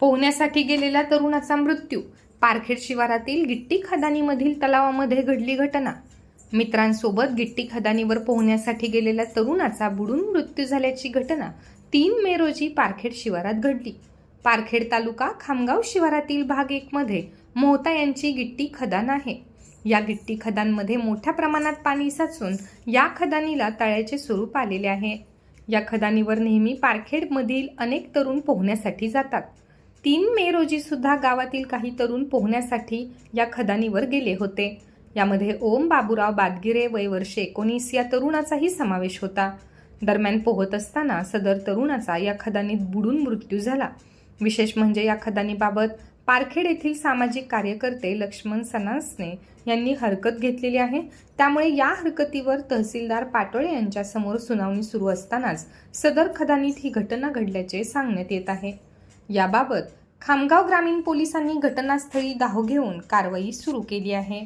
पोहण्यासाठी गेलेला तरुणाचा मृत्यू. पारखेड शिवारातील गिट्टी खदानीमधील तलावामध्ये घडली घटना. मित्रांसोबत गिट्टी खदानीवर पोहण्यासाठी गेलेल्या तरुणाचा बुडून मृत्यू झाल्याची घटना तीन मे रोजी पारखेड शिवारात घडली. पारखेड तालुका खामगाव शिवारातील भाग एकमध्ये मोहता यांची गिट्टी खदान आहे. या गिट्टी खदानमध्ये मोठ्या प्रमाणात पाणी साचून या खदानीला तळ्याचे स्वरूप आलेले आहे. या खदानीवर नेहमी पारखेडमधील अनेक तरुण पोहण्यासाठी जातात. तीन मे रोजी सुद्धा गावातील काही तरुण पोहण्यासाठी या खदानीवर गेले होते. यामध्ये ओम बाबूराव बादगिरे वय वर्ष एकोणीस या तरुणाचाही समावेश होता. दरम्यान पोहत असताना सदर तरुणाचा या खदानीत बुडून मृत्यू झाला. विशेष म्हणजे या खदानीबाबत पारखेड येथील सामाजिक कार्यकर्ते लक्ष्मण सनासने यांनी हरकत घेतलेली आहे. त्यामुळे या हरकतीवर तहसीलदार पाटोळे यांच्यासमोर सुनावणी सुरू असतानाच सदर खदानीत ही घटना घडल्याचे सांगण्यात येत आहे. याबाबत खामगाव ग्रामीण पोलिसांनी घटनास्थळी धाव घेऊन कारवाई सुरू केली आहे.